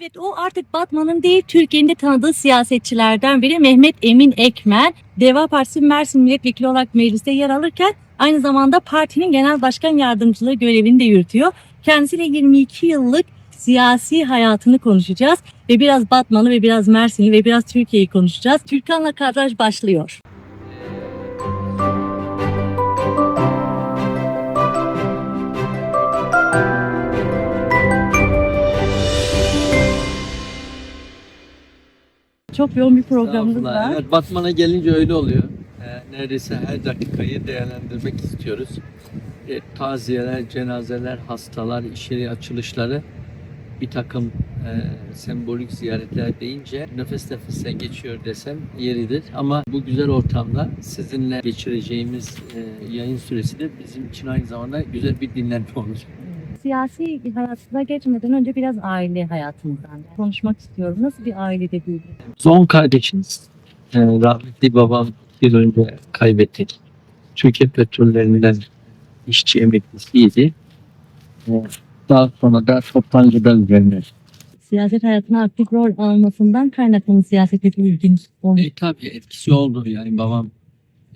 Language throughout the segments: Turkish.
Evet o artık Batman'ın değil Türkiye'nin de tanıdığı siyasetçilerden biri Mehmet Emin Ekmen. Deva Partisi Mersin Milletvekili olarak mecliste yer alırken aynı zamanda partinin genel başkan yardımcılığı görevini de yürütüyor. Kendisiyle 22 yıllık siyasi hayatını konuşacağız ve biraz Batman'ı ve biraz Mersin'i ve biraz Türkiye'yi konuşacağız. Türkan'la kadraj başlıyor. Çok yoğun bir programımız var. Evet, Batman'a gelince öyle oluyor. Ee, neredeyse her dakikayı değerlendirmek istiyoruz. E, taziyeler, cenazeler, hastalar, iş yeri açılışları bir takım e, sembolik ziyaretler deyince nefes nefese geçiyor desem yeridir. Ama bu güzel ortamda sizinle geçireceğimiz e, yayın süresi de bizim için aynı zamanda güzel bir dinlenme olacak. Siyasi hayatına geçmeden önce biraz aile hayatımızdan konuşmak istiyorum. Nasıl bir ailede büyüdün? Son kardeşiniz e, rahmetli babam bir önce kaybettik. Türkiye petrollerinden işçi emeklisiydi. E, Daha sonra da toptancıdan üzerine. Siyaset hayatına aktif rol almasından kaynaklı siyasete bir ilgin olmuş. E, tabii etkisi oldu. Yani babam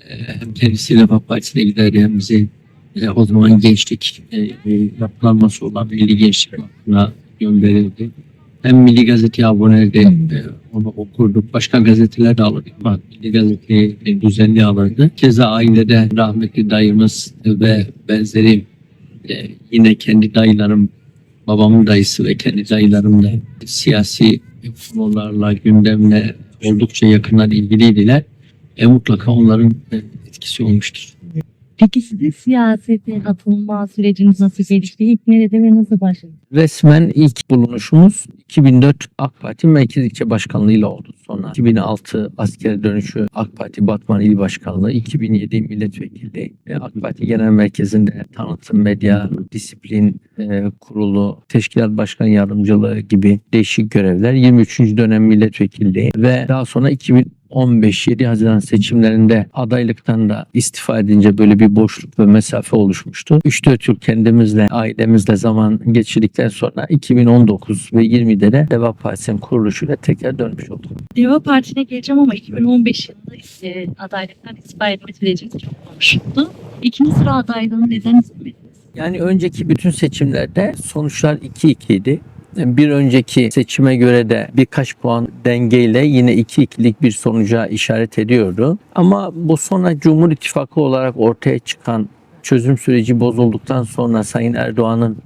e, hem kendisiyle Partisi'ne giderdi hem bizi e, o zaman gençlik e, e, yapılanması olan Milli Gençlik Vakfı'na gönderildi. Hem Milli Gazete'ye aboneydi. E, onu okurduk. Başka gazeteler de alırdık. Bak, Milli Gazete'yi e, düzenli alırdı. Keza ailede rahmetli dayımız ve benzeri e, yine kendi dayılarım babamın dayısı ve kendi dayılarım da siyasi konularla, gündemle oldukça yakından ilgiliydiler. E mutlaka onların etkisi olmuştur. Peki sizin siyasete atılma süreciniz nasıl gelişti? İlk nerede ve nasıl başladı? Resmen ilk bulunuşumuz 2004 AK Parti Merkez İlçe Başkanlığı'yla oldu. Sonra 2006 asker dönüşü AK Parti Batman İl Başkanlığı, 2007 milletvekilliği, e, AK Parti Genel Merkezi'nde tanıtım, medya, disiplin e, kurulu, teşkilat başkan yardımcılığı gibi değişik görevler, 23. dönem milletvekilliği ve daha sonra 2015 7 Haziran seçimlerinde adaylıktan da istifa edince böyle bir boşluk ve mesafe oluşmuştu. 3-4 yıl kendimizle, ailemizle zaman geçirdikten sonra 2019 ve 20'de de Deva Partisi'nin kuruluşuyla tekrar dönmüş olduk. Deva Partisi'ne geleceğim ama 2015 yılında e, adaylıktan istifa etme süreciniz çok konuşuldu. İkinci sıra adaylığını neden istemediniz? Yani önceki bütün seçimlerde sonuçlar 2-2 idi. Bir önceki seçime göre de birkaç puan dengeyle yine 2-2'lik bir sonuca işaret ediyordu. Ama bu sonra Cumhur İttifakı olarak ortaya çıkan çözüm süreci bozulduktan sonra Sayın Erdoğan'ın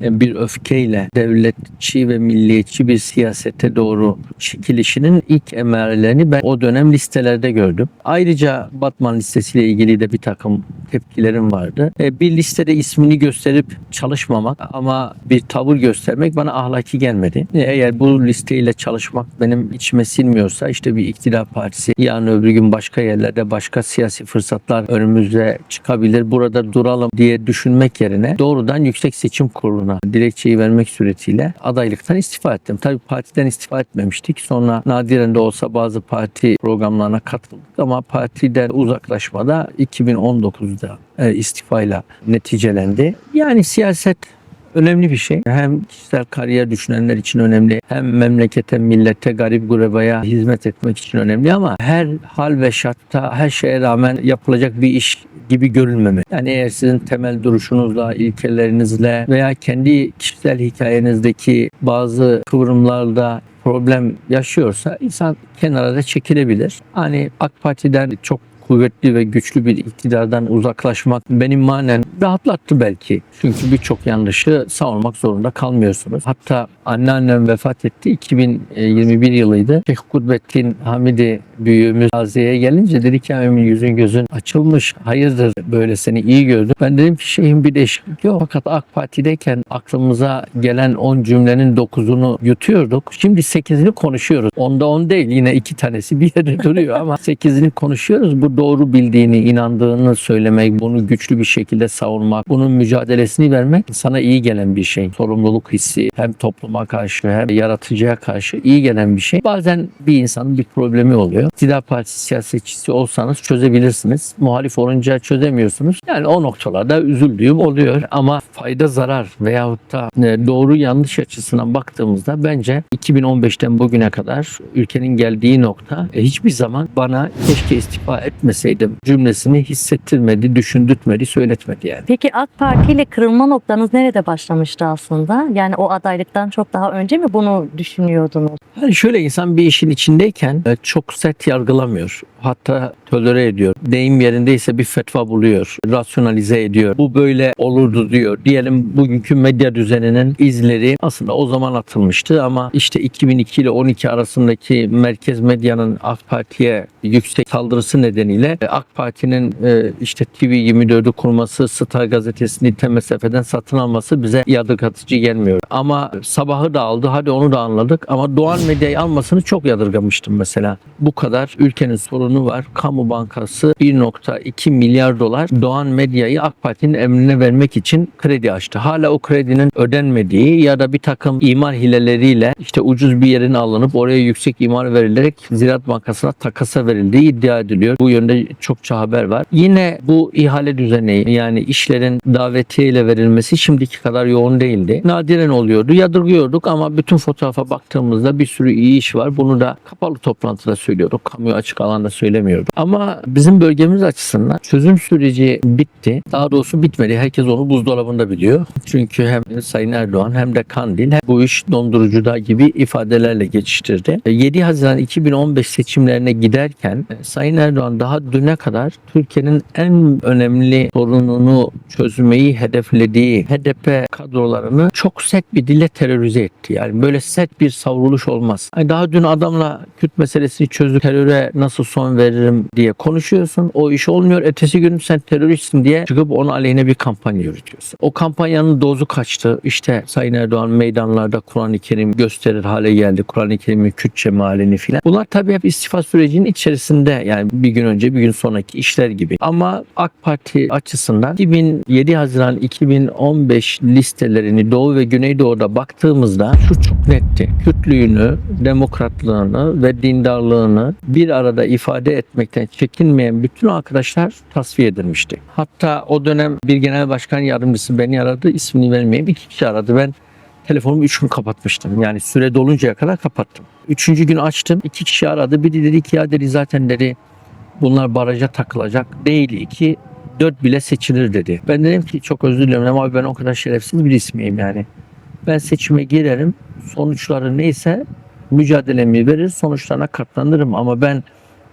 bir öfkeyle devletçi ve milliyetçi bir siyasete doğru çekilişinin ilk emarelerini ben o dönem listelerde gördüm. Ayrıca Batman listesiyle ilgili de bir takım tepkilerim vardı. E, Bir listede ismini gösterip çalışmamak ama bir tavır göstermek bana ahlaki gelmedi. E, Eğer bu listeyle çalışmak benim içime sinmiyorsa işte bir iktidar partisi yarın öbür gün başka yerlerde başka siyasi fırsatlar önümüze çıkabilir. Burada duralım diye düşünmek yerine doğrudan Yüksek Seçim Kurulu'na dilekçeyi vermek suretiyle adaylıktan istifa ettim. Tabii partiden istifa etmemiştik. Sonra nadiren de olsa bazı parti programlarına katıldık ama partiden uzaklaşmada 2019'da e, istifayla neticelendi. Yani siyaset önemli bir şey. Hem kişisel kariyer düşünenler için önemli. Hem memlekete, millete, garip gurebaya hizmet etmek için önemli ama her hal ve şartta her şeye rağmen yapılacak bir iş gibi görülmemeli. Yani eğer sizin temel duruşunuzla, ilkelerinizle veya kendi kişisel hikayenizdeki bazı kıvrımlarda problem yaşıyorsa insan kenara da çekilebilir. Hani AK Parti'den çok kuvvetli ve güçlü bir iktidardan uzaklaşmak benim manen rahatlattı belki. Çünkü birçok yanlışı savunmak zorunda kalmıyorsunuz. Hatta anneannem vefat etti. 2021 yılıydı. Şeyh Kudbettin Hamidi büyüğümüz Aziye'ye gelince dedi ki "Emin yüzün gözün açılmış. Hayırdır böyle seni iyi gördüm. Ben dedim ki şeyhin bir değişiklik yok. Fakat AK Parti'deyken aklımıza gelen 10 cümlenin 9'unu yutuyorduk. Şimdi 8'ini konuşuyoruz. Onda 10 değil yine iki tanesi bir yerde duruyor ama 8'ini konuşuyoruz. Bu doğru bildiğini, inandığını söylemek, bunu güçlü bir şekilde savunmak, bunun mücadelesini vermek sana iyi gelen bir şey. Sorumluluk hissi hem topluma karşı hem yaratıcıya karşı iyi gelen bir şey. Bazen bir insanın bir problemi oluyor. İktidar partisi siyasetçisi olsanız çözebilirsiniz. Muhalif olunca çözemiyorsunuz. Yani o noktalarda üzüldüğüm oluyor ama fayda zarar veyahut da e, doğru yanlış açısından baktığımızda bence 2015'ten bugüne kadar ülkenin geldiği nokta e, hiçbir zaman bana keşke istifa etmeseydim cümlesini hissettirmedi, düşündürtmedi, söyletmedi yani. Peki AK Parti ile kırılma noktanız nerede başlamıştı aslında? Yani o adaylıktan çok daha önce mi bunu düşünüyordunuz? Hani şöyle insan bir işin içindeyken e, çok sert yargılamıyor. Hatta tolere ediyor. Deyim yerindeyse bir fetva buluyor. Rasyonalize ediyor. Bu böyle olurdu diyor. Diyelim bugünkü medya düzeninin izleri aslında o zaman atılmıştı ama işte 2002 ile 12 arasındaki merkez medyanın AK Parti'ye yüksek saldırısı nedeniyle e, AK Parti'nin e, işte TV24'ü kurması, Star gazetesini TMSF'den satın alması bize yadırgatıcı gelmiyor. Ama sabahı da aldı. Hadi onu da anladık. Ama Doğan Medya'yı almasını çok yadırgamıştım mesela. Bu kadar ülkenin sorunu var. Kamu Bankası 1.2 milyar dolar Doğan Medya'yı AK Parti'nin emrine vermek için kredi açtı. Hala o kredinin ödenmediği ya da bir takım imar hileleriyle işte ucuz bir yerin alınıp oraya yüksek imar verilerek Ziraat Bankası'na takasa verildiği iddia ediliyor. Bu yönde çokça haber var. Yine bu ihale düzeni yani işlerin davetiyeyle verilmesi şimdiki kadar yoğun değildi. Nadiren oluyordu. Yadırgıyorduk ama bütün fotoğrafa baktığımızda bir sürü iyi iş var. Bunu da kapalı toplantıda söylüyorduk. Kamuya açık alanda söylemiyorduk. Ama bizim bölgemiz açısından çözüm süreci bitti. Daha doğrusu bitmedi. Herkes onu buzdolabında biliyor. Çünkü hem Sayın Erdoğan hem de Kandil hem bu iş dondurucuda gibi ifadelerle geçiştirdi. 7 Haziran 2015 seçimlerine giderken e, Sayın Erdoğan daha düne kadar Türkiye'nin en önemli sorununu çözmeyi hedeflediği HDP kadrolarını çok sert bir dille terörize etti. Yani böyle sert bir savruluş olmaz. Daha dün adamla Kürt meselesini çözüp teröre nasıl son veririm diye konuşuyorsun. O iş olmuyor. Ertesi gün sen teröristsin diye çıkıp onun aleyhine bir kampanya yürütüyorsun. O kampanyanın dozu kaçtı. İşte Sayın Erdoğan meydanlarda Kur'an-ı Kerim gösterir hale geldi. Kur'an-ı Kerim'in Kürtçe mealini filan. Bunlar tabii hep istifa sürecinin içerisinde yani bir gün önce bir gün sonraki işler gibi. Ama AK Parti açısından 2007 Haziran 2015 listelerini Doğu ve Güneydoğu'da baktığımızda şu çok netti. Kürtlüğünü, demokratlığını ve dindarlığını bir arada ifade etmekten çekinmeyen bütün arkadaşlar tasfiye edilmişti. Hatta o dönem bir genel başkan yardımcısı beni aradı. ismini vermeyeyim. iki kişi aradı. Ben telefonumu üç gün kapatmıştım. Yani süre doluncaya kadar kapattım. Üçüncü gün açtım. iki kişi aradı. Biri dedi ki ya dedi zaten dedi bunlar baraja takılacak. Değil iki dört bile seçilir dedi. Ben dedim ki çok özür dilerim ama ben o kadar şerefsiz bir ismiyim yani. Ben seçime girerim. Sonuçları neyse mücadelemi verir. Sonuçlarına katlanırım ama ben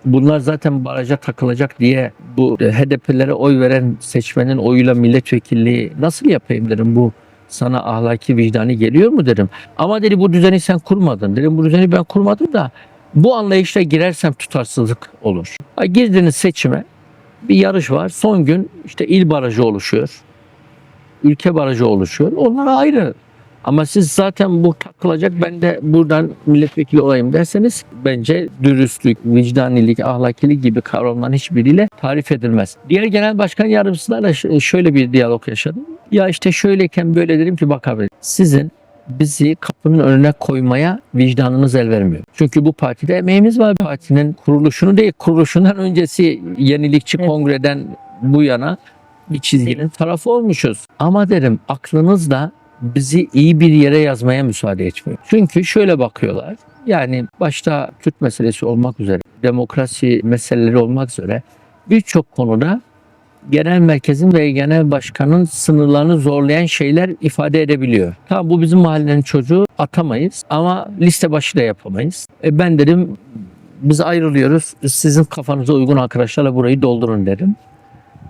bunlar zaten baraja takılacak diye bu HDP'lere oy veren seçmenin oyuyla milletvekilliği nasıl yapayım dedim bu sana ahlaki vicdani geliyor mu dedim. Ama dedi bu düzeni sen kurmadın. Dedim bu düzeni ben kurmadım da bu anlayışla girersem tutarsızlık olur. Ha, girdiniz seçime bir yarış var. Son gün işte il barajı oluşuyor. Ülke barajı oluşuyor. Onlar ayrı. Ama siz zaten bu takılacak ben de buradan milletvekili olayım derseniz bence dürüstlük, vicdanilik, ahlakilik gibi kavramların hiçbiriyle tarif edilmez. Diğer genel başkan yardımcılarla şöyle bir diyalog yaşadım. Ya işte şöyleyken böyle dedim ki bak abi sizin bizi kapının önüne koymaya vicdanınız el vermiyor. Çünkü bu partide emeğimiz var. Partinin kuruluşunu değil, kuruluşundan öncesi yenilikçi Evet. kongreden bu yana bir çizginin tarafı olmuşuz. Ama derim aklınızla bizi iyi bir yere yazmaya müsaade etmiyor. Çünkü şöyle bakıyorlar. Yani başta Kürt meselesi olmak üzere, demokrasi meseleleri olmak üzere birçok konuda genel merkezin ve genel başkanın sınırlarını zorlayan şeyler ifade edebiliyor. Tamam bu bizim mahallenin çocuğu atamayız ama liste başı da yapamayız. E ben dedim biz ayrılıyoruz. Sizin kafanıza uygun arkadaşlarla burayı doldurun dedim.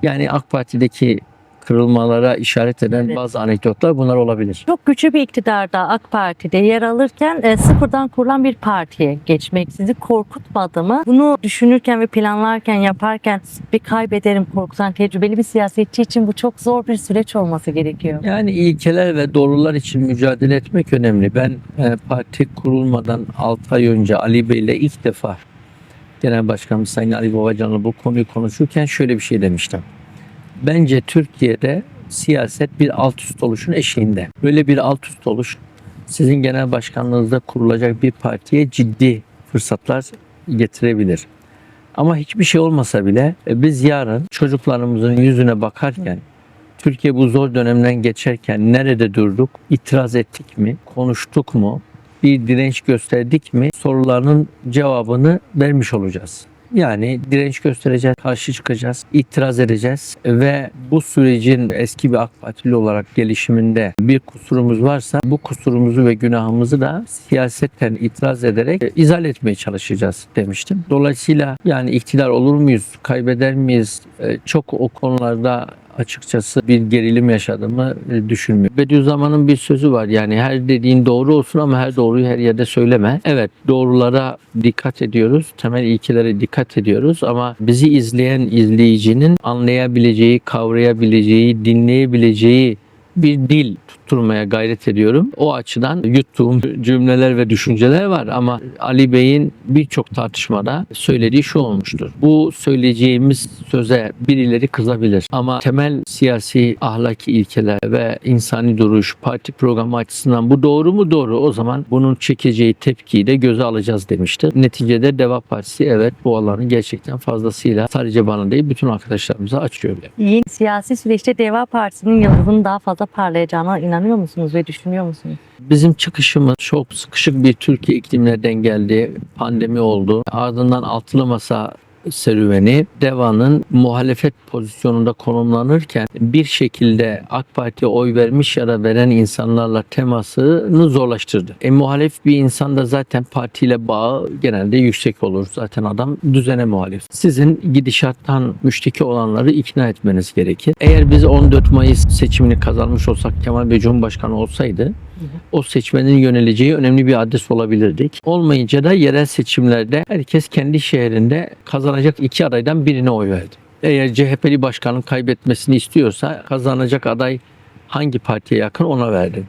Yani AK Parti'deki kırılmalara işaret eden Evet. bazı anekdotlar bunlar olabilir. Çok güçlü bir iktidarda AK Parti'de yer alırken e, sıfırdan kurulan bir partiye geçmek sizi korkutmadı mı? Bunu düşünürken ve planlarken, yaparken bir kaybederim korkutan tecrübeli bir siyasetçi için bu çok zor bir süreç olması gerekiyor. Yani ilkeler ve doğrular için mücadele etmek önemli. Ben e, parti kurulmadan 6 ay önce Ali Bey ile ilk defa Genel Başkanımız Sayın Ali Babacan'la bu konuyu konuşurken şöyle bir şey demiştim. Bence Türkiye'de siyaset bir alt üst oluşun eşiğinde. Böyle bir alt üst oluş sizin genel başkanlığınızda kurulacak bir partiye ciddi fırsatlar getirebilir. Ama hiçbir şey olmasa bile e, biz yarın çocuklarımızın yüzüne bakarken Türkiye bu zor dönemden geçerken nerede durduk? İtiraz ettik mi? Konuştuk mu? Bir direnç gösterdik mi? Sorularının cevabını vermiş olacağız. Yani direnç göstereceğiz, karşı çıkacağız, itiraz edeceğiz ve bu sürecin eski bir AK Partili olarak gelişiminde bir kusurumuz varsa bu kusurumuzu ve günahımızı da siyasetten itiraz ederek e, izah etmeye çalışacağız demiştim. Dolayısıyla yani iktidar olur muyuz, kaybeder miyiz? E, Çok o konularda açıkçası bir gerilim yaşadığımı e, düşünmüyorum. Bediüzzaman'ın bir sözü var yani her dediğin doğru olsun ama her doğruyu her yerde söyleme. Evet doğrulara dikkat ediyoruz, temel ilkelere dikkat ediyoruz ama bizi izleyen izleyicinin anlayabileceği, kavrayabileceği, dinleyebileceği bir dil tutturmaya gayret ediyorum. O açıdan yuttuğum cümleler ve düşünceler var ama Ali Bey'in birçok tartışmada söylediği şu olmuştur. Bu söyleyeceğimiz söze birileri kızabilir ama temel siyasi ahlaki ilkeler ve insani duruş, parti programı açısından bu doğru mu doğru o zaman bunun çekeceği tepkiyi de göze alacağız demiştir. Neticede Deva Partisi evet bu alanı gerçekten fazlasıyla sadece bana değil bütün arkadaşlarımıza açıyor bile. Yeni siyasi süreçte Deva Partisi'nin yıldızının daha fazla parlayacağına inanıyor musunuz ve düşünüyor musunuz? Bizim çıkışımız çok sıkışık bir Türkiye iklimlerden geldi. Pandemi oldu. Ardından altılı masa serüveni Deva'nın muhalefet pozisyonunda konumlanırken bir şekilde AK Parti'ye oy vermiş ya da veren insanlarla temasını zorlaştırdı. E muhalef bir insan da zaten partiyle bağı genelde yüksek olur. Zaten adam düzene muhalif. Sizin gidişattan müşteki olanları ikna etmeniz gerekir. Eğer biz 14 Mayıs seçimini kazanmış olsak Kemal Bey Cumhurbaşkanı olsaydı o seçmenin yöneleceği önemli bir adres olabilirdik. Olmayınca da yerel seçimlerde herkes kendi şehrinde kazanacak iki adaydan birine oy verdi. Eğer CHP'li başkanın kaybetmesini istiyorsa kazanacak aday hangi partiye yakın ona verdi.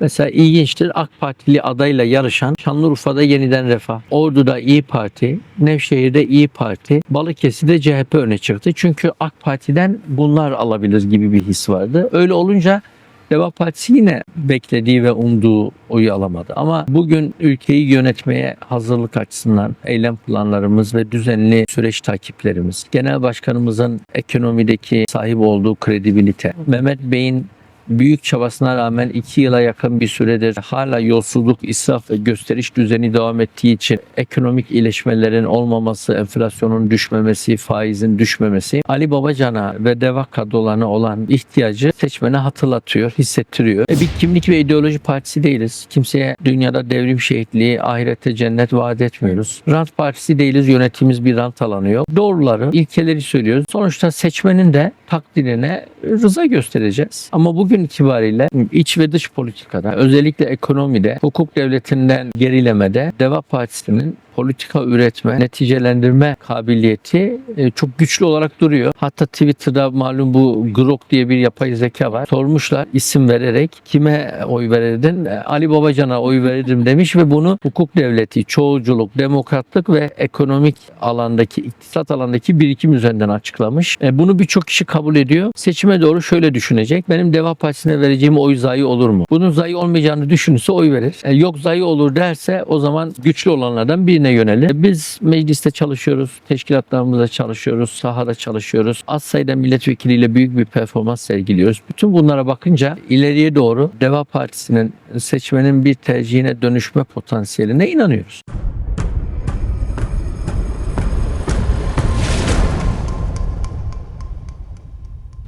Mesela ilginçtir AK Partili adayla yarışan Şanlıurfa'da yeniden Refah, Ordu'da İyi Parti, Nevşehir'de İyi Parti, Balıkesir'de CHP öne çıktı. Çünkü AK Parti'den bunlar alabilir gibi bir his vardı. Öyle olunca Deva Partisi yine beklediği ve umduğu oyu alamadı. Ama bugün ülkeyi yönetmeye hazırlık açısından eylem planlarımız ve düzenli süreç takiplerimiz, genel başkanımızın ekonomideki sahip olduğu kredibilite, Mehmet Bey'in büyük çabasına rağmen iki yıla yakın bir süredir hala yolsuzluk, israf ve gösteriş düzeni devam ettiği için ekonomik iyileşmelerin olmaması, enflasyonun düşmemesi, faizin düşmemesi Ali Babacan'a ve DEVA kadrolarına olan ihtiyacı seçmene hatırlatıyor, hissettiriyor. E bir kimlik ve ideoloji partisi değiliz. Kimseye dünyada devrim şehitliği, ahirette cennet vaat etmiyoruz. Rant partisi değiliz, yönetimimiz bir rant alanıyor. Doğruları, ilkeleri söylüyoruz. Sonuçta seçmenin de takdirine rıza göstereceğiz. Ama bugün itibariyle iç ve dış politikada özellikle ekonomide, hukuk devletinden gerilemede Deva Partisi'nin politika üretme, neticelendirme kabiliyeti e, çok güçlü olarak duruyor. Hatta Twitter'da malum bu Grok diye bir yapay zeka var. Sormuşlar isim vererek kime oy verirdin? E, Ali Babacan'a oy verirdim demiş ve bunu hukuk devleti, çoğulculuk, demokratlık ve ekonomik alandaki, iktisat alandaki birikim üzerinden açıklamış. E, Bunu birçok kişi kabul ediyor. Seçime doğru şöyle düşünecek. Benim Deva Partisi'ne vereceğim oy zayi olur mu? Bunun zayi olmayacağını düşünürse oy verir. Yok zayi olur derse o zaman güçlü olanlardan birine yönelir. E, Biz mecliste çalışıyoruz, teşkilatlarımızda çalışıyoruz, sahada çalışıyoruz. Az sayıda milletvekiliyle büyük bir performans sergiliyoruz. Bütün bunlara bakınca ileriye doğru Deva Partisi'nin seçmenin bir tercihine dönüşme potansiyeline inanıyoruz.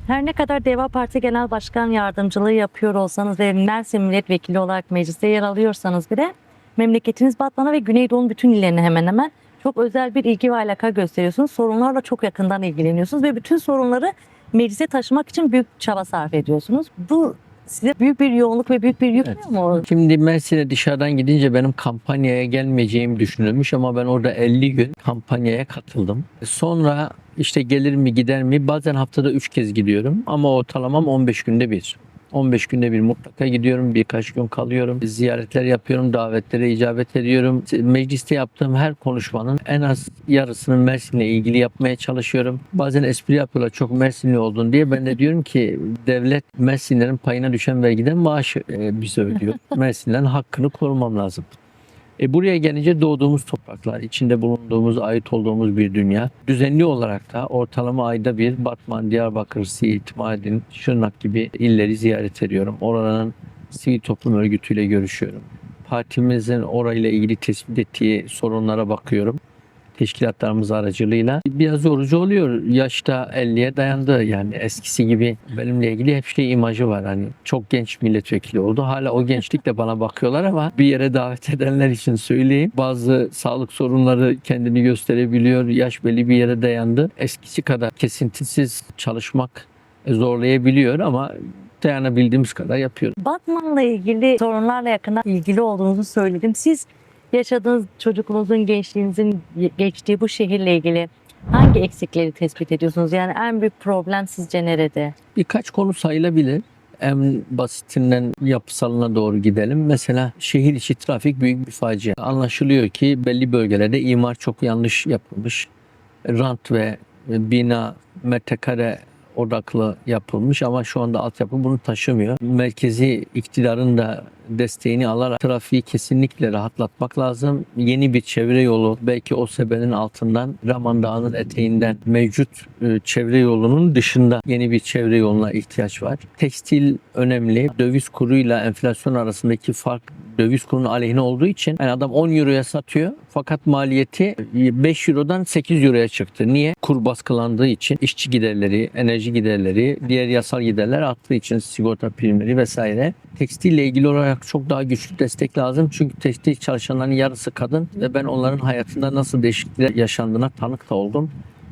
Her ne kadar Deva Parti Genel Başkan Yardımcılığı yapıyor olsanız ve Mersin Milletvekili olarak mecliste yer alıyorsanız bile memleketiniz Batman'a ve Güneydoğu'nun bütün illerine hemen hemen çok özel bir ilgi ve alaka gösteriyorsunuz. Sorunlarla çok yakından ilgileniyorsunuz ve bütün sorunları meclise taşımak için büyük çaba sarf ediyorsunuz. Bu size büyük bir yoğunluk ve büyük bir yük Evet. mu? Şimdi Mersin'e dışarıdan gidince benim kampanyaya gelmeyeceğim düşünülmüş ama ben orada 50 gün kampanyaya katıldım. Sonra işte gelir mi gider mi bazen haftada 3 kez gidiyorum ama ortalamam 15 günde bir. 15 günde bir mutlaka gidiyorum. Birkaç gün kalıyorum. Ziyaretler yapıyorum. Davetlere icabet ediyorum. Mecliste yaptığım her konuşmanın en az yarısını Mersin'le ilgili yapmaya çalışıyorum. Bazen espri yapıyorlar çok Mersinli oldun diye. Ben de diyorum ki devlet Mersinlerin payına düşen vergiden maaşı e, bize ödüyor. Mersinlerin hakkını korumam lazım. E buraya gelince doğduğumuz topraklar, içinde bulunduğumuz, ait olduğumuz bir dünya. Düzenli olarak da ortalama ayda bir Batman, Diyarbakır, Siirt, Mardin, Şırnak gibi illeri ziyaret ediyorum. Oranın sivil toplum örgütüyle görüşüyorum. Partimizin orayla ilgili tespit ettiği sorunlara bakıyorum. Teşkilatlarımız aracılığıyla biraz yorucu oluyor. Yaşta 50'ye dayandı yani eskisi gibi benimle ilgili hep şey imajı var. Hani çok genç milletvekili oldu. Hala o gençlikle bana bakıyorlar ama bir yere davet edenler için söyleyeyim. Bazı sağlık sorunları kendini gösterebiliyor. Yaş belli bir yere dayandı. Eskisi kadar kesintisiz çalışmak zorlayabiliyor ama dayanabildiğimiz kadar yapıyoruz. Batman'la ilgili sorunlarla yakından ilgili olduğunuzu söyledim. Siz yaşadığınız çocukluğunuzun, gençliğinizin geçtiği bu şehirle ilgili hangi eksikleri tespit ediyorsunuz? Yani en büyük problem sizce nerede? Birkaç konu sayılabilir. En basitinden yapısalına doğru gidelim. Mesela şehir içi trafik büyük bir facia. Anlaşılıyor ki belli bölgelerde imar çok yanlış yapılmış. Rant ve bina metrekare odaklı yapılmış ama şu anda altyapı bunu taşımıyor. Merkezi iktidarın da desteğini alarak trafiği kesinlikle rahatlatmak lazım. Yeni bir çevre yolu belki o sebenin altından Raman Dağı'nın eteğinden mevcut e, çevre yolunun dışında yeni bir çevre yoluna ihtiyaç var. Tekstil önemli. Döviz kuruyla enflasyon arasındaki fark döviz kurunun aleyhine olduğu için yani adam 10 euroya satıyor fakat maliyeti 5 eurodan 8 euroya çıktı. Niye? Kur baskılandığı için işçi giderleri, enerji giderleri, diğer yasal giderler arttığı için sigorta primleri vesaire. Tekstille ilgili olarak çok daha güçlü destek lazım. Çünkü tekstil çalışanların yarısı kadın ve ben onların hayatında nasıl değişiklikler yaşandığına tanık da oldum.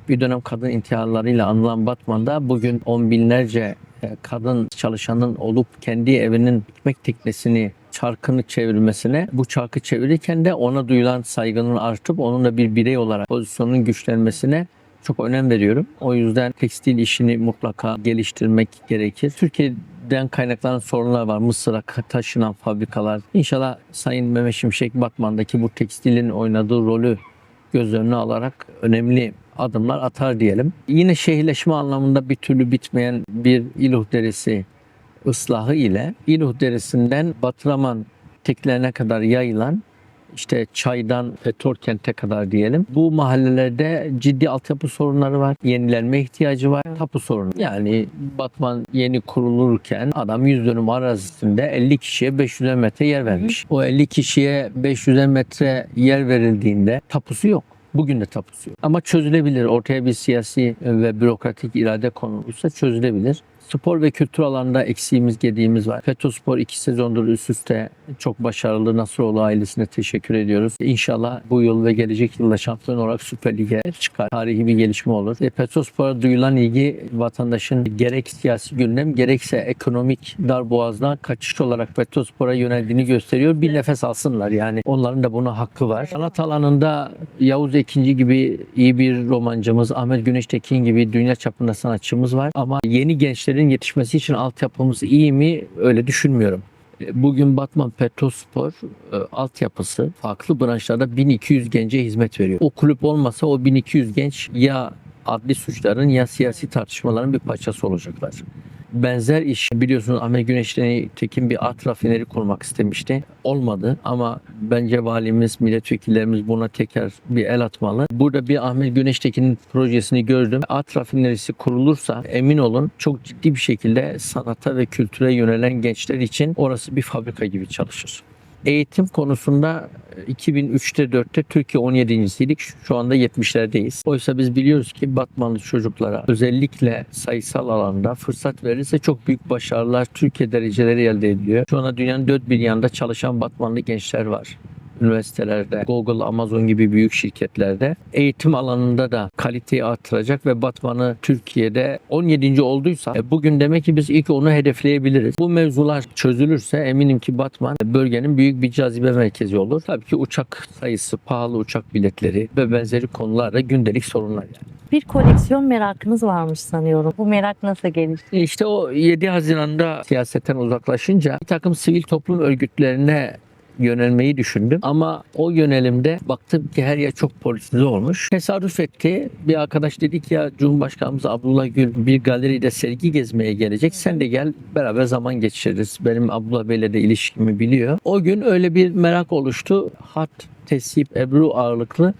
Bir dönem kadın intiharlarıyla anılan Batman'da bugün on binlerce e, kadın çalışanın olup kendi evinin ekmek teknesini çarkını çevirmesine bu çarkı çevirirken de ona duyulan saygının artıp onunla bir birey olarak pozisyonun güçlenmesine çok önem veriyorum. O yüzden tekstil işini mutlaka geliştirmek gerekir. Türkiye'den kaynaklanan sorunlar var. Mısır'a taşınan fabrikalar. İnşallah Sayın Mehmet Şimşek Batman'daki bu tekstilin oynadığı rolü göz önüne alarak önemli adımlar atar diyelim. Yine şehirleşme anlamında bir türlü bitmeyen bir İluh Deresi ıslahı ile İluh Deresi'nden Batıraman teklerine kadar yayılan işte çaydan petrol kente kadar diyelim. Bu mahallelerde ciddi altyapı sorunları var. Yenilenme ihtiyacı var. Tapu sorunu. Yani Batman yeni kurulurken adam 100 dönüm arazisinde 50 kişiye 500 metre yer vermiş. O 50 kişiye 500 metre yer verildiğinde tapusu yok. Bugün de tapusu yok. Ama çözülebilir. Ortaya bir siyasi ve bürokratik irade konulursa çözülebilir. Spor ve kültür alanında eksiğimiz, gediğimiz var. Fetospor iki sezondur üst üste çok başarılı Nasıroğlu ailesine teşekkür ediyoruz. İnşallah bu yıl ve gelecek yılda şampiyon olarak Süper Lig'e çıkar. Tarihi bir gelişme olur. E, Fetospor'a duyulan ilgi vatandaşın gerek siyasi gündem gerekse ekonomik darboğazdan kaçış olarak Fetospor'a yöneldiğini gösteriyor. Bir nefes alsınlar yani. Onların da buna hakkı var. Sanat alanında Yavuz Ekinci gibi iyi bir romancımız, Ahmet Güneştekin gibi dünya çapında sanatçımız var. Ama yeni gençlerin yetişmesi için altyapımız iyi mi? Öyle düşünmüyorum. Bugün Batman Petrospor e, altyapısı farklı branşlarda 1200 gence hizmet veriyor. O kulüp olmasa o 1200 genç ya adli suçların ya siyasi tartışmaların bir parçası olacaklar. Benzer iş biliyorsunuz Ahmet Güneş'ten Tekin bir at rafineri kurmak istemişti. Olmadı ama bence valimiz, milletvekillerimiz buna tekrar bir el atmalı. Burada bir Ahmet Güneştekin'in projesini gördüm. At rafinerisi kurulursa emin olun çok ciddi bir şekilde sanata ve kültüre yönelen gençler için orası bir fabrika gibi çalışır. Eğitim konusunda 2003'te 4'te Türkiye 17.siydik. Şu anda 70'lerdeyiz. Oysa biz biliyoruz ki Batmanlı çocuklara özellikle sayısal alanda fırsat verirse çok büyük başarılar Türkiye dereceleri elde ediliyor. Şu anda dünyanın dört bir yanında çalışan Batmanlı gençler var. Üniversitelerde, Google, Amazon gibi büyük şirketlerde eğitim alanında da kaliteyi artıracak ve Batman'ı Türkiye'de 17. olduysa e, bugün demek ki biz ilk onu hedefleyebiliriz. Bu mevzular çözülürse eminim ki Batman bölgenin büyük bir cazibe merkezi olur. Tabii ki uçak sayısı, pahalı uçak biletleri ve benzeri konular da gündelik sorunlar yani. Bir koleksiyon merakınız varmış sanıyorum. Bu merak nasıl gelişti? E İşte o 7 Haziran'da siyasetten uzaklaşınca bir takım sivil toplum örgütlerine yönelmeyi düşündüm. Ama o yönelimde baktım ki her yer çok politize olmuş. Tesadüf etti. Bir arkadaş dedi ki ya Cumhurbaşkanımız Abdullah Gül bir galeride sergi gezmeye gelecek. Sen de gel beraber zaman geçiririz. Benim Abdullah Bey'le de ilişkimi biliyor. O gün öyle bir merak oluştu. Hat, tesip, ebru ağırlıklı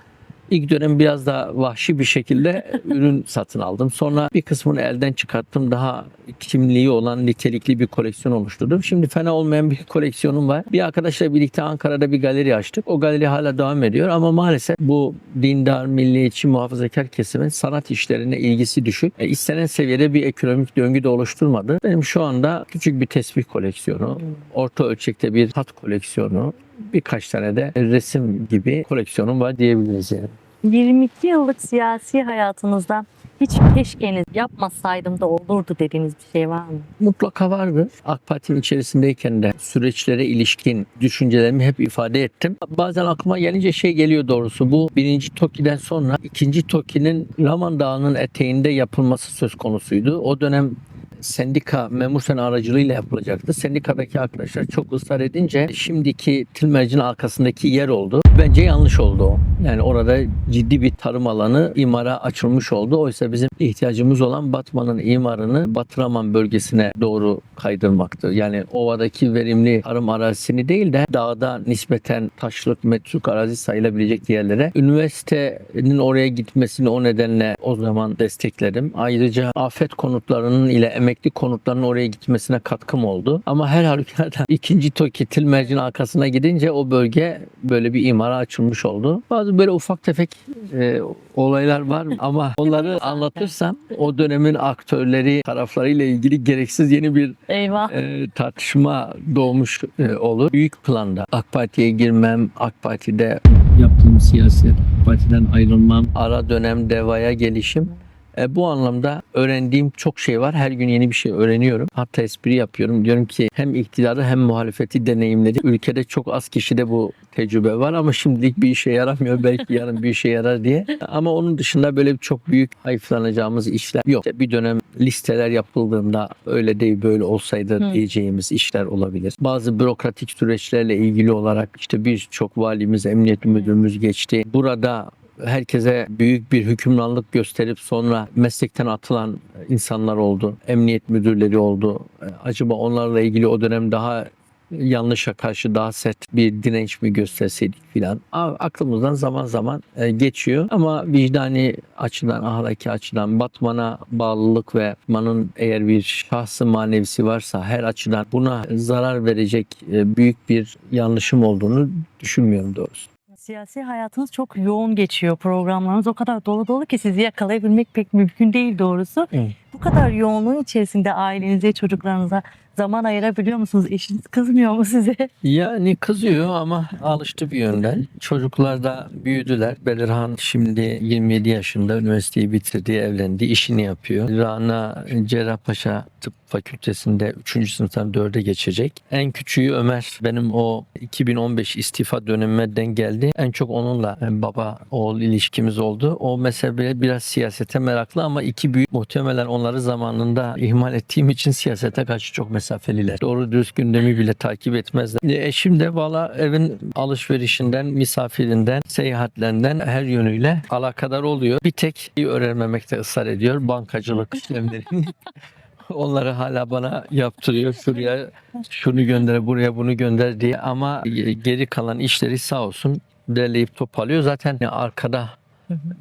İlk dönem biraz daha vahşi bir şekilde ürün satın aldım. Sonra bir kısmını elden çıkarttım. Daha kimliği olan nitelikli bir koleksiyon oluşturdum. Şimdi fena olmayan bir koleksiyonum var. Bir arkadaşla birlikte Ankara'da bir galeri açtık. O galeri hala devam ediyor ama maalesef bu dindar, milliyetçi, muhafazakar kesimin sanat işlerine ilgisi düşük. E, istenen seviyede bir ekonomik döngü de oluşturmadı. Benim şu anda küçük bir tesbih koleksiyonu, orta ölçekte bir hat koleksiyonu, birkaç tane de resim gibi koleksiyonum var diyebiliriz yani. 22 yıllık siyasi hayatınızda hiç keşkeniz yapmasaydım da olurdu dediğiniz bir şey var mı? Mutlaka vardı. AK Parti'nin içerisindeyken de süreçlere ilişkin düşüncelerimi hep ifade ettim. Bazen aklıma gelince şey geliyor doğrusu. Bu birinci TOKİ'den sonra ikinci TOKİ'nin Raman Dağı'nın eteğinde yapılması söz konusuydu. O dönem sendika memur sen aracılığıyla yapılacaktı. Sendikadaki arkadaşlar çok ısrar edince şimdiki Tilmerc'in arkasındaki yer oldu. Bence yanlış oldu. Yani orada ciddi bir tarım alanı imara açılmış oldu. Oysa bizim ihtiyacımız olan Batman'ın imarını Batıraman bölgesine doğru kaydırmaktı. Yani ovadaki verimli tarım arazisini değil de dağda nispeten taşlık metruk arazi sayılabilecek yerlere üniversitenin oraya gitmesini o nedenle o zaman destekledim. Ayrıca afet konutlarının ile emekli konutlarının oraya gitmesine katkım oldu. Ama her halükarda ikinci TOKİ Tilmerc'in arkasına gidince o bölge böyle bir imara açılmış oldu. Bazı böyle ufak tefek e, olaylar var ama onları anlatırsam o dönemin aktörleri taraflarıyla ilgili gereksiz yeni bir Eyvah. e, tartışma doğmuş e, olur. Büyük planda AK Parti'ye girmem, AK Parti'de yaptığım siyaset, Parti'den ayrılmam, ara dönem devaya gelişim. E, bu anlamda öğrendiğim çok şey var. Her gün yeni bir şey öğreniyorum. Hatta espri yapıyorum. Diyorum ki hem iktidarı hem muhalefeti deneyimledik. Ülkede çok az kişide bu tecrübe var ama şimdilik bir işe yaramıyor. Belki yarın bir işe yarar diye. Ama onun dışında böyle çok büyük hayıflanacağımız işler yok. İşte bir dönem listeler yapıldığında öyle değil böyle olsaydı Hı. diyeceğimiz işler olabilir. Bazı bürokratik süreçlerle ilgili olarak işte birçok valimiz, emniyet müdürümüz geçti. Burada herkese büyük bir hükümranlık gösterip sonra meslekten atılan insanlar oldu. Emniyet müdürleri oldu. E, Acaba onlarla ilgili o dönem daha yanlışa karşı daha sert bir direnç mi gösterseydik filan. Aklımızdan zaman zaman e, geçiyor ama vicdani açıdan, ahlaki açıdan Batman'a bağlılık ve Batman'ın eğer bir şahsı manevisi varsa her açıdan buna zarar verecek e, büyük bir yanlışım olduğunu düşünmüyorum doğrusu. Siyasi hayatınız çok yoğun geçiyor. Programlarınız o kadar dolu dolu ki sizi yakalayabilmek pek mümkün değil doğrusu. Evet. Bu kadar yoğunluğun içerisinde ailenize, çocuklarınıza zaman ayırabiliyor musunuz? Eşiniz kızmıyor mu size? Yani kızıyor ama alıştı bir yönden. Çocuklar da büyüdüler. Belirhan şimdi 27 yaşında üniversiteyi bitirdi, evlendi, işini yapıyor. Rana Cerrahpaşa Tıp Fakültesinde 3. sınıftan 4'e geçecek. En küçüğü Ömer. Benim o 2015 istifa dönemime geldi. En çok onunla e, baba oğul ilişkimiz oldu. O mesela böyle biraz siyasete meraklı ama iki büyük muhtemelen onları zamanında ihmal ettiğim için siyasete karşı çok mesafeliler. Doğru dürüst gündemi bile takip etmezler. E, Eşim de valla evin alışverişinden, misafirinden, seyahatlerinden her yönüyle alakadar oluyor. Bir tek öğrenmemekte ısrar ediyor. Bankacılık işlemlerini. Onları hala bana yaptırıyor. Şuraya şunu gönder, buraya bunu gönder diye. Ama geri kalan işleri sağ olsun derleyip toparlıyor. Zaten arkada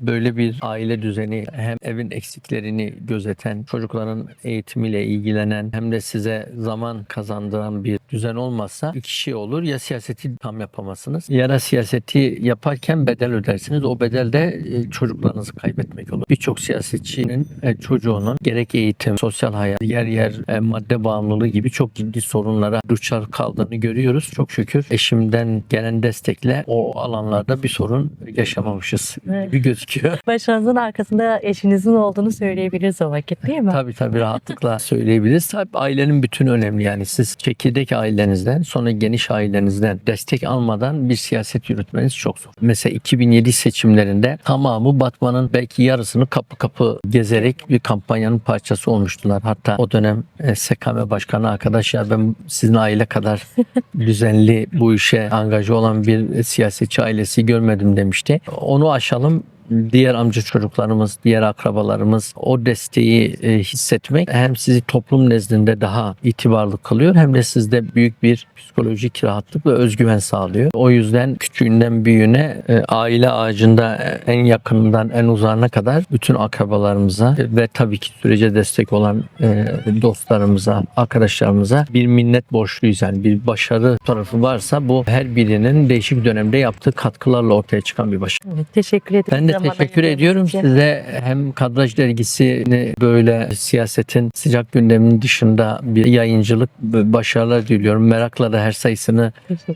böyle bir aile düzeni hem evin eksiklerini gözeten, çocukların eğitimiyle ilgilenen hem de size zaman kazandıran bir düzen olmazsa iki şey olur. Ya siyaseti tam yapamazsınız ya da siyaseti yaparken bedel ödersiniz. O bedel de e, çocuklarınızı kaybetmek olur. Birçok siyasetçinin e, çocuğunun gerek eğitim, sosyal hayat, yer yer e, madde bağımlılığı gibi çok ciddi sorunlara duçar kaldığını görüyoruz. Çok şükür eşimden gelen destekle o alanlarda bir sorun yaşamamışız Evet. Gibi gözüküyor. Başarınızın arkasında eşinizin olduğunu söyleyebiliriz o vakit değil mi? Tabii tabii rahatlıkla söyleyebiliriz. Tabii ailenin bütün önemli yani siz çekirdek ailenizden sonra geniş ailenizden destek almadan bir siyaset yürütmeniz çok zor. Mesela 2007 seçimlerinde tamamı Batman'ın belki yarısını kapı kapı gezerek bir kampanyanın parçası olmuştular. Hatta o dönem e, SKM Başkanı arkadaş ya ben sizin aile kadar düzenli bu işe angaja olan bir siyasetçi ailesi görmedim demişti. Onu aşalım diğer amca çocuklarımız, diğer akrabalarımız o desteği e, hissetmek hem sizi toplum nezdinde daha itibarlı kılıyor hem de sizde büyük bir psikolojik rahatlık ve özgüven sağlıyor. O yüzden küçüğünden büyüğüne e, aile ağacında en yakınından en uzağına kadar bütün akrabalarımıza ve tabii ki sürece destek olan e, dostlarımıza, arkadaşlarımıza bir minnet borçluyuz. Yani bir başarı tarafı varsa bu her birinin değişik dönemde yaptığı katkılarla ortaya çıkan bir başarı. Evet, teşekkür ederim. Ben de Zaman teşekkür ediyorum için. size. Hem Kadraj Dergisi'ni böyle siyasetin sıcak gündeminin dışında bir yayıncılık başarılar diliyorum. Merakla da her sayısını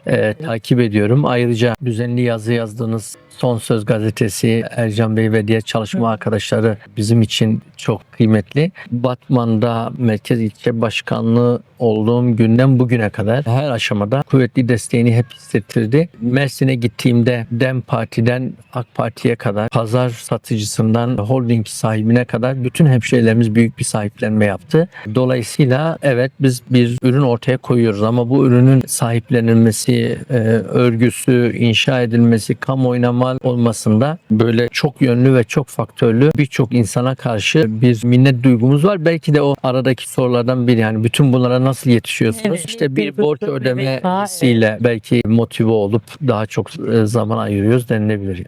e, takip ediyorum. Ayrıca düzenli yazı yazdığınız Son Söz gazetesi Ercan Bey ve diğer çalışma arkadaşları bizim için çok kıymetli. Batman'da Merkez İlçe Başkanlığı olduğum günden bugüne kadar her aşamada kuvvetli desteğini hep hissettirdi. Mersin'e gittiğimde DEM Parti'den AK Parti'ye kadar, pazar satıcısından holding sahibine kadar bütün hemşehrilerimiz büyük bir sahiplenme yaptı. Dolayısıyla evet biz bir ürün ortaya koyuyoruz ama bu ürünün sahiplenilmesi, e, örgüsü, inşa edilmesi, kamuoyuna mal olmasında böyle çok yönlü ve çok faktörlü birçok insana karşı bir minnet duygumuz var. Belki de o aradaki sorulardan biri yani bütün bunlara nasıl yetişiyorsunuz? Evet. İşte bir Bir borç huzur, bir ödeme vefa, hissiyle belki motive olup daha çok e, zaman ayırıyoruz denilebilir.